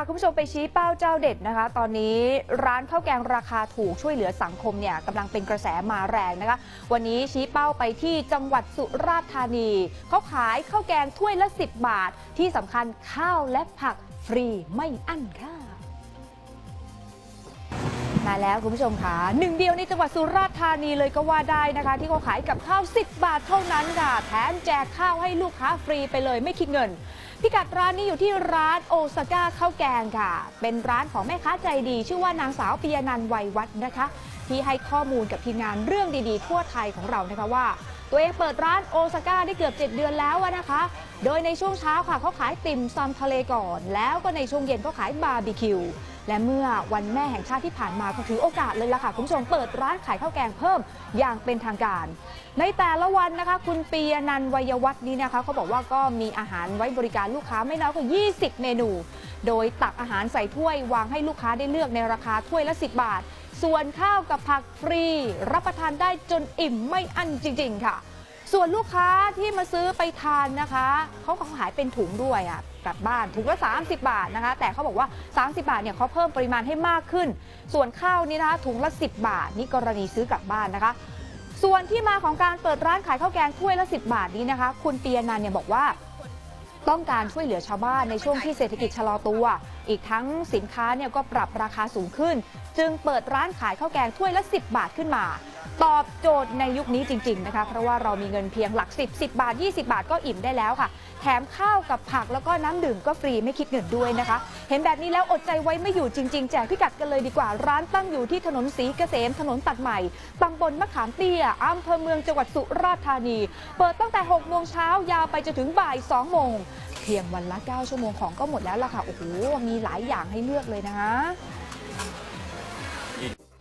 าคุณผู้ชมไปชี้เป้าเจ้าเด็ดนะคะ ตอนนี้ร้านข้าวแกงราคาถูกช่วยเหลือสังคมเนี่ยกำลังเป็นกระแสมาแรงนะคะ วันนี้ชี้เป้าไปที่จังหวัดสุราษฎร์ธานีเขาขายข้าวแกงถ้วยละ 10 บาท ที่สำคัญข้าวและผักฟรีไม่อั้นค่ะ มาแล้วคุณผู้ชมค่ะหนึ่งเดียวในจังหวัดสุราษฎร์ธานีเลยก็ว่าได้นะคะ ที่เขาขายกับข้าว 10 บาทเท่านั้นค่ะแถมแจกข้าวให้ลูกค้าฟรีไปเลยไม่คิดเงิน พิกัดร้านนี้อยู่ที่ร้านโอซาก้าข้าวแกงค่ะ เป็นร้านของแม่ค้าใจดี ชื่อว่านางสาวปียนันท์วัยวัฒน์นะคะ ที่ให้ข้อมูลกับทีมงานเรื่องดีๆ ทั่วไทยของเรานะคะว่า ตัวเองเปิดร้านโอซาก้าได้เกือบ 7 เดือนแล้วนะคะ โดยในช่วงเช้าค่ะเขาขายติ่มซำทะเลก่อน แล้วก็ในช่วงเย็นเขาขายบาร์บีคิว และเมื่อวันแม่แห่งชาติที่ผ่านมาก็ถือโอกาสเลยล่ะค่ะคุณผู้ชมเปิดร้านขายข้าวแกงเพิ่มอย่างเป็นทางการ ในแต่ละวันนะคะ คุณปียนันวัยวัฒน์นี้นะคะเขาบอกว่าก็มีอาหารไว้บริการลูกค้าไม่น้อยกว่า 20 เมนู โดยตักอาหารใส่ถ้วยวางให้ลูกค้าได้เลือกในราคาถ้วยละ 10 บาท ส่วนข้าวกับผักฟรี รับประทานได้จนอิ่มไม่อั้นจริง ๆ ค่ะ ส่วนลูกค้าที่มาซื้อไปทานนะคะเขาขายเป็นถุงด้วยอะกลับบ้านถุงละ 30 บาทนะคะ แต่เขาบอกว่า 30 บาทเนี่ยเขาเพิ่มปริมาณให้มากขึ้น ส่วนข้าวนี่นะคะถุงละ 10 บาท นี่กรณีซื้อกลับบ้านนะคะ ส่วนที่มาของการเปิดร้านขายข้าวแกงถ้วยละ 10 บาทนี้นะคะ คุณเปียนันเนี่ยบอกว่า ต้องการช่วยเหลือชาวบ้านในช่วงที่เศรษฐกิจชะลอตัว อีกทั้งสินค้าเนี่ยก็ปรับราคาสูงขึ้น จึงเปิดร้านขายข้าวแกงถ้วยละ 10 บาทขึ้นมา ตอบโจทย์ในยุคนี้จริง ๆ นะคะ เพราะว่าเรามีเงินเพียงหลัก 10 10 บาท 20 บาทก็อิ่มได้แล้วค่ะ แถมข้าวกับผักแล้วก็น้ำดื่มก็ฟรีไม่คิดเงินด้วยนะคะ เห็นแบบนี้แล้วอดใจไว้ไม่อยู่จริง ๆ แจกพิกัดกันเลยดีกว่าร้านตั้งอยู่ที่ถนนศรีเกษมถนนตัดใหม่ตำบลมะขามเตี้ยอำเภอเมืองจังหวัดสุราษฎร์ธานี เปิดตั้งแต่6โมงเช้ายาวไปจนถึงบ่าย2โมงเพียงวันละ 9 ชั่วโมงของก็หมดแล้วล่ะค่ะโอ้โหมีหลายอย่างให้เลือกเลยนะคะ